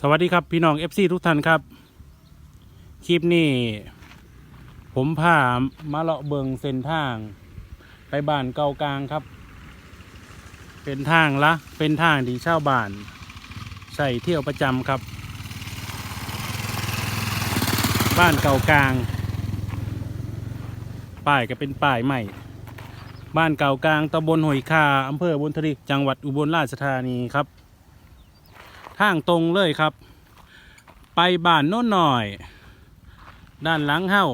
สวัสดีครับพี่น้อง FC ทุกท่านครับ คลิปนี้ ผมพามาเลาะเบิงเส้นทาง ไปบ้านเก่ากลางครับ เป็นทางละ เป็นทางที่ชาวบ้าน ใส่เที่ยวประจำครับ บ้านเก่ากลาง ป้ายก็เป็นป้ายใหม่ บ้านเก่ากลางตำบลหอยคาอำเภอบุญทริกจังหวัดอุบลราชธานีครับ ทางตรงเลยครับ ไปบ้านโน้นหน่อย ด้านหลังเฮ้า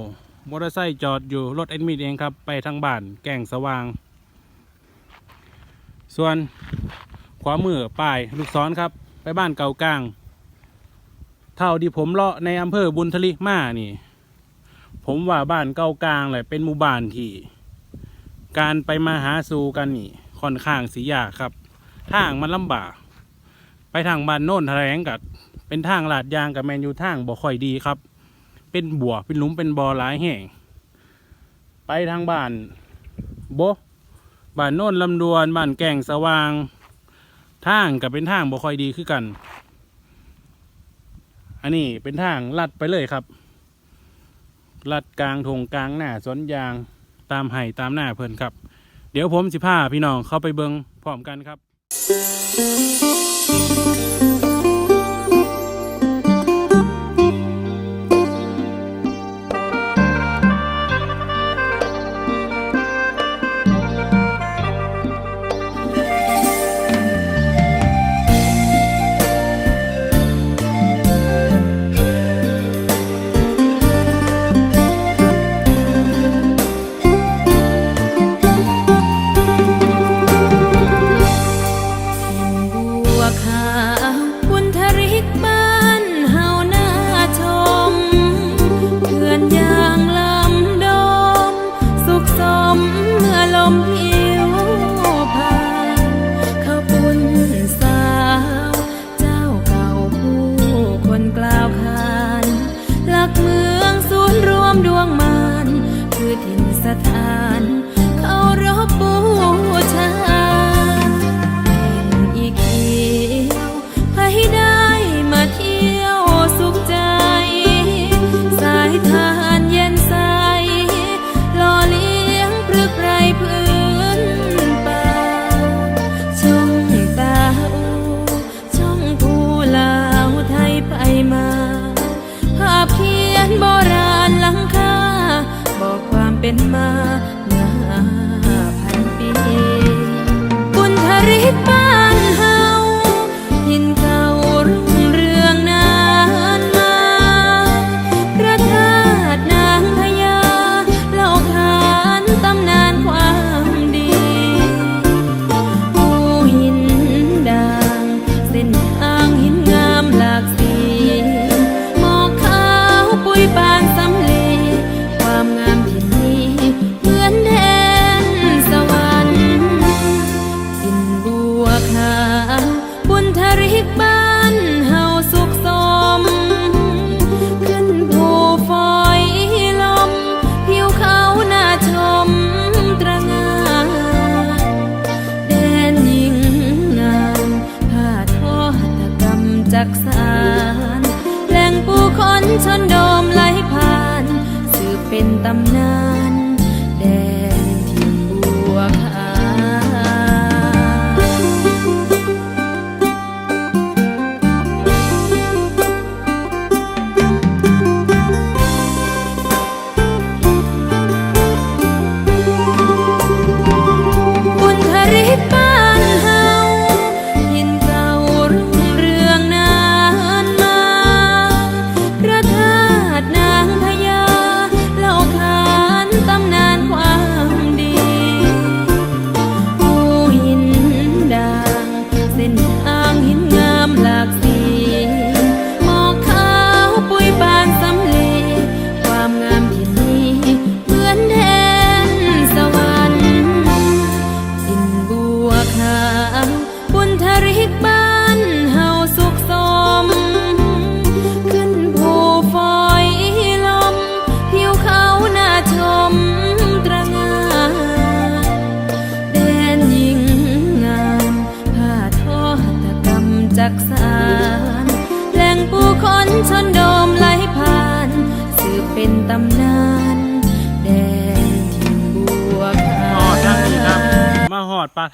มอเตอร์ไซค์จอดอยู่รถเอ็นมิดเองครับ ไปทางบ้านแก่งสว่าง ส่วนขวามือป้ายลูกศรครับ ไปบ้านเก่ากลาง เท่าที่ผมเลาะในอำเภอบุญทลิมานี่ ผมว่าบ้านเก่ากลางแหละเป็นหมู่บ้านที่ การไปมาหาสู่กันนี่ค่อนข้างสียากครับทางมันลำบาก ไปทางบ้านโน่นแถลงกับเป็นทางลาดยางกับแมนยูทางบ่ค่อยดีครับ เป็นบัวเป็นหลุมเป็นบ่อหลายแห่ง ไปทางบ้านโบบ้านโน่นลำดวนบ้านแก่งสว่างทางกับเป็นทางบ่ค่อยดีคือกัน อันนี้เป็นทางลัดไปเลยครับ ลัดกลางทงกลางหน้าสวนยางตามไห่ตามหน้าเพิ่นครับ เดี๋ยวผมสิพาพี่น้องเข้าไปเบิงพร้อมกันครับ บั มาเมื่อ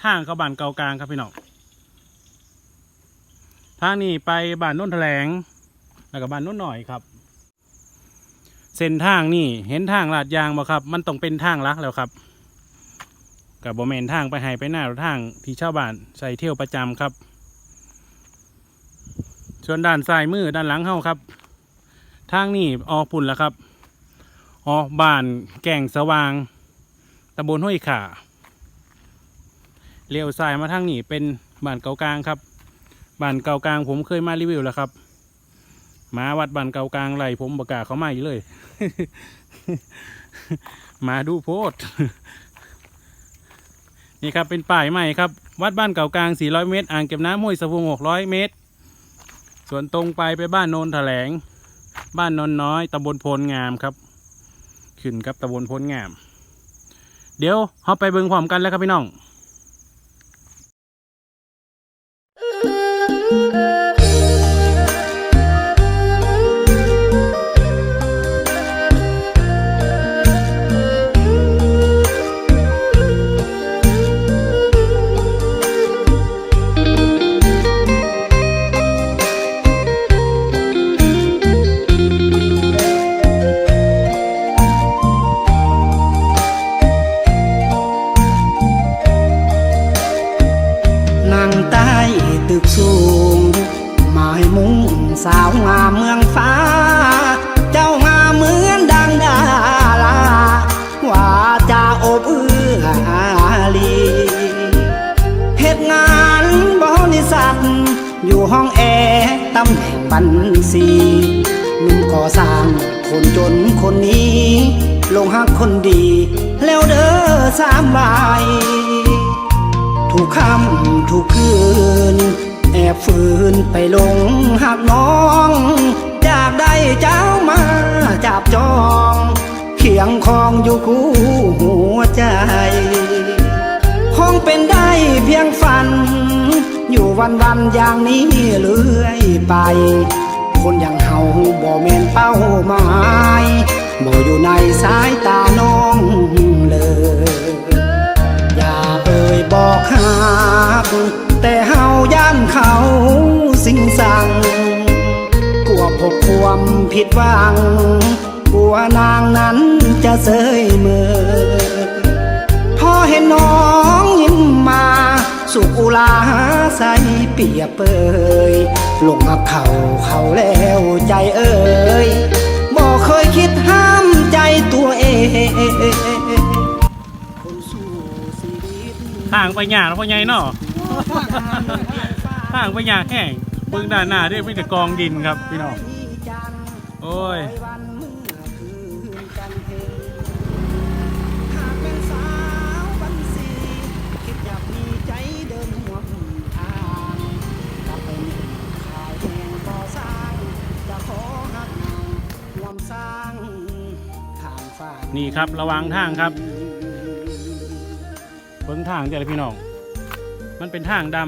ทางเข้าบ้านเกากลางครับพี่น้องทางนี้ไปบ้านโน้นแถลง แล้วก็บ้านโน้นหน่อยครับ เส้นทางนี่เห็นทางลาดยางบ่ครับ มันต้องเป็นทางลักแล้วครับกับโบแมนทางไปให้ไปหน้ารือทางที่ชาวบ้านใส่เที่ยวประจำครับ ส่วนด้านซ้ายมือด้านหลังเฮาครับ ทางนี่ออกปุ่นแล้วครับออกบ้านแก่งสว่างตำบลห้วยขา เลี้ยวซ้ายมาทางนี้เป็นบ้านเก่ากลางครับบ้านเก่ากลางผมเคยมารีวิวแล้วครับมาวัดบ้านเก่ากลางไหลผมประกาศเขามาอยู่เลยมาดูโพดนี่ครับเป็นป้ายใหม่ครับ วัดบ้านเก่ากลาง 400 เมตร อ่างเก็บน้ำห้วยสะพุง600 เมตร ส่วนตรงไปไปบ้านโนนแถลง บ้านนนน้อยตำบลโพลงามครับ ขึ้นครับตำบลโพลงาม เดี๋ยวเราไปเบิ่งพร้อมกันแล้วครับพี่น้อง ตึกสูงหมายมุ่งสาวงามเมืองฟ้า เจ้างามเหมือนดังดารา ว่าจะอบเอื้ออาลีเหตุงานบริษัท อยู่ห้องแอร์ตำแหน่งบัญชีหนุ่มก่อสร้างคนจนคนนี้ ลงหักคนดี แล้วเด้อสามใบทุกคำทุกคืนแอ ฝืนไปลงหักน้องจากได้เจ้ามาจับจอง เขียงคองอยู่คู่หัวใจ คงเป็นได้เพียงฝัน อยู่วันวันๆอย่างนี้เรื่อยไป คนอย่างเฮาบ่แม่นเป้าหมายบ่อยู่ในสายตาน้องเลย ผิดหวังกลัวนางนั้นจะเสยเมือพอเห็นน้องยิ้มมา สุขุลาใสเปียเปยลงมาเขาเขาแล้วใจเอ่ยบอกเคยคิดห้ามใจตัวเองคนสู้ชีวิตทางไปหยาแล้วพ่อใหญ่เนาะทางไปหยาแห้งเบิ่งด้านหน้าด้วยมีแต่กองดินครับพี่น้อง โอ้ยวันเมื่อคืนจันทร์เพ็ญหากเป็นสาวบันสีคิดอยากมีใจเดินห่วงทางกลับเป็นขายแห่งก่อสร้างจะขอหักนางรวมสร้างข้างฟ้านี่นี่ครับระวังทางครับเบิ่งทางเจ้าเลยพี่น้อง มันเป็นทางด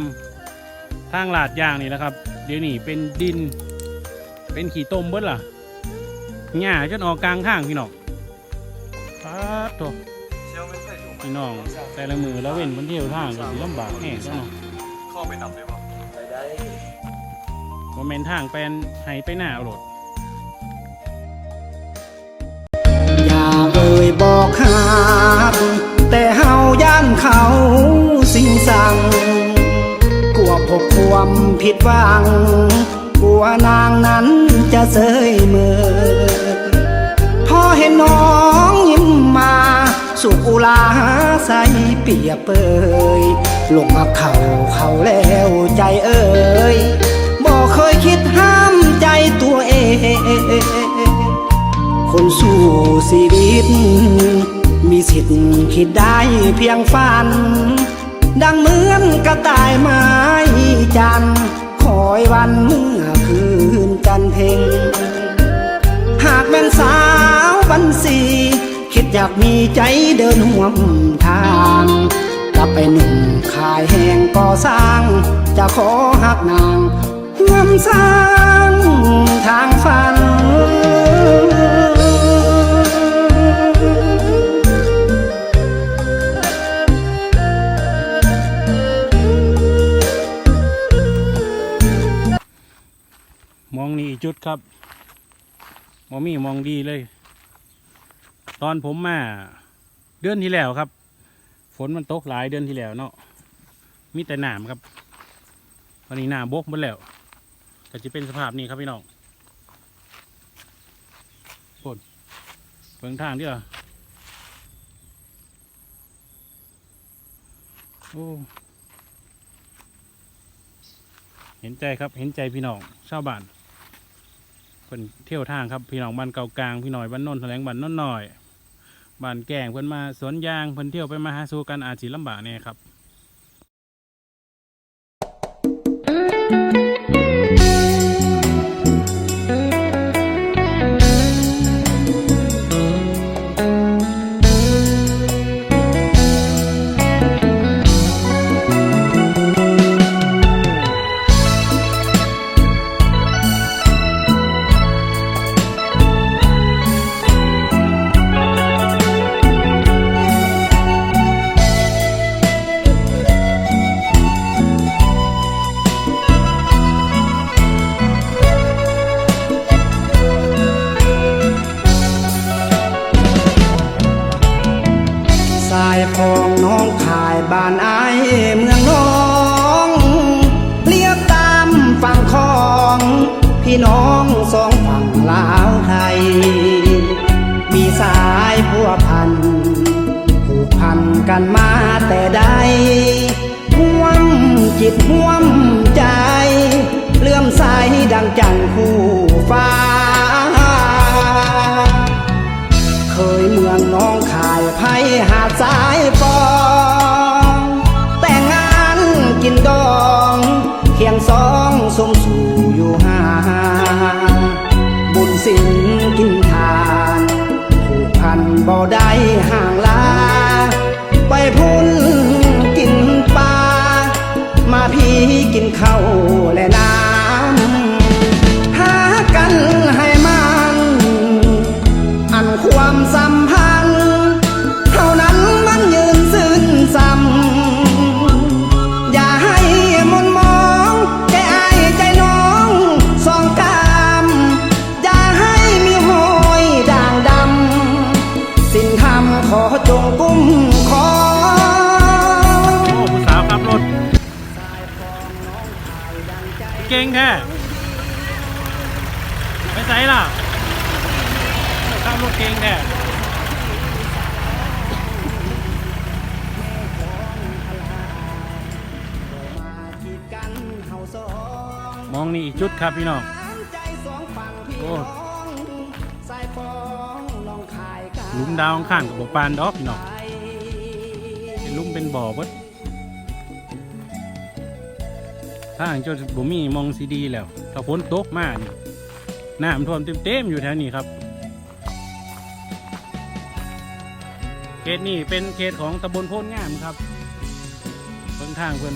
ำทางลาดยางนี่นะครับ เดี๋ยวนี้เป็นดิน เป็นขี้ต้มเบิดล่ะ หญ้าจนออกกลางทางพี่น้องป๊าดโถพี่น้องแต่ละมือแล้วเว้นมันเที่ยวทางก็สิลำบากแน่ซะเนาะเข้าไปนำได้ปะโมเมนทางเป็นให้ไปหน้าเอาโหลดอย่าเอ่ยบอกหักแต่เฮาย่านเขาสิ่งสั่งกลัวพบความผิดหวังกลั วนางนั้นจะเสยเมือพอเห็นน้องยิ้มมา สุขอุลาใสเปียเปยลงมาเข่าเขาแล้วใจเอ่ยบอกเคยคิดห้ามใจตัวเอง คนสู้ชีวิต มีสิทธิ์คิดได้เพียงฝัน ดังเหมือนกระต่ายไม้จันคอยวันเมื่อ นกันเพ็งหากเป็นสาวบันสีคิดอยากมีใจเดินห่วมทางกลับไปหนุ่มขายแห่งก่อสร้าง จะขอหักนางห่วมสร้าง จุดครับมองมีมองดีเลย ตอนผมมาเดือนที่แล้วครับ ฝนมันตกหลายเดือนที่แล้วเนาะมีแต่หนามครับตอนนี้หนามบกหมดแล้วก็จะเป็นสภาพนี้ครับพี่น้องฝนเบิ่งทางเดียวโอ้เห็นใจครับเห็นใจพี่น้องชาวบ้าน เพิ่นเที่ยวทางครับพี่น้องบ้านเก่ากลางพี่น้อยบ้านโนนแถลงบ้านโนนหน่อยบ้านแก่งเพิ่นมาสวนยางเพิ่นเที่ยวไปมาหาสู่กันอาจสิลำบากเนี่ยครับ เก่งแท้ไปใส่ล่ะขับรถเก่งแท้มองนี่อีกจุดครับพี่น้องโอ้ลุมดาวข้างกับบปานดอกพี่น้องเป็นลุมเป็นบ่อเบด ถ้าหางเจ้าบ่มีมองซีดีแล้วถ้าฝนตกมานี่น้ำท่วมเต็มๆอยู่แถวนี้ครับเขตนี้เป็นเขตของตำบลโพนงามครับเพิ่นทางเพิ่น